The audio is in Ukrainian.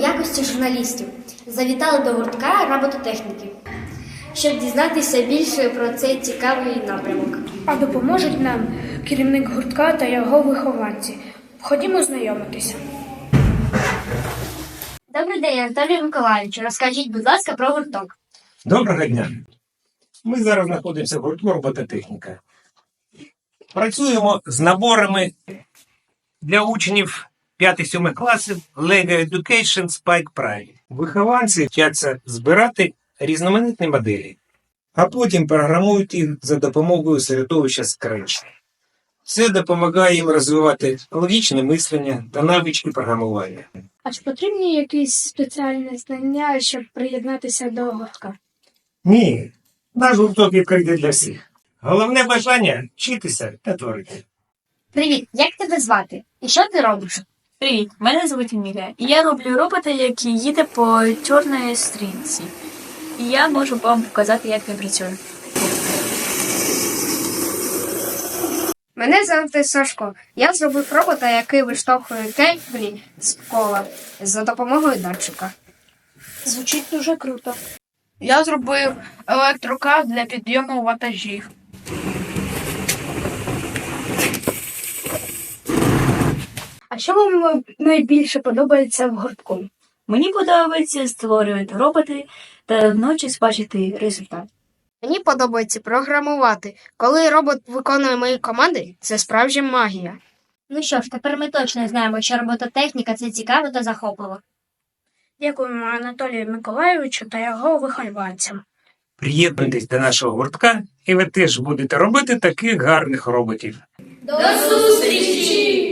якості журналістів завітали до гуртка робототехніки, щоб дізнатися більше про цей цікавий напрямок. А допоможуть нам керівник гуртка та його вихованці. Ходімо знайомитися. Добрий день, Анатолій Миколаївич. Розкажіть, будь ласка, про гурток. Доброго дня. Ми зараз знаходимося в гуртку робототехніка. Працюємо з наборами для учнів 5-7 класів Lego Education Spike Prime. Вихованці вчаться збирати різноманітні моделі, а потім програмують їх за допомогою середовища Scratch. Це допомагає їм розвивати логічне мислення та навички програмування. А чи потрібні якісь спеціальні знання, щоб приєднатися до гуртка? Ні, наш гурток відкритий для всіх. Головне бажання вчитися та творити. Привіт, як тебе звати? І що ти робиш? Привіт, мене звуть Емілія, і я роблю робота, який їде по чорної стрінці. І я можу вам показати, як він працює. Мене звати Сашко. Я зробив робота, який виштовхує кеглі з кола за допомогою датчика. Звучить дуже круто. Я зробив електрокар для підйому вантажів. А що вам найбільше подобається в гуртку? Мені подобається створювати роботи та вночі бачити результат. Мені подобається програмувати. Коли робот виконує мої команди, це справжня магія. Ну що ж, тепер ми точно знаємо, що робототехніка це цікаво та захопливо. Дякуємо Анатолію Миколайовичу та його вихованцям. Приєднуйтесь до нашого гуртка, і ви теж будете робити таких гарних роботів. До зустрічі!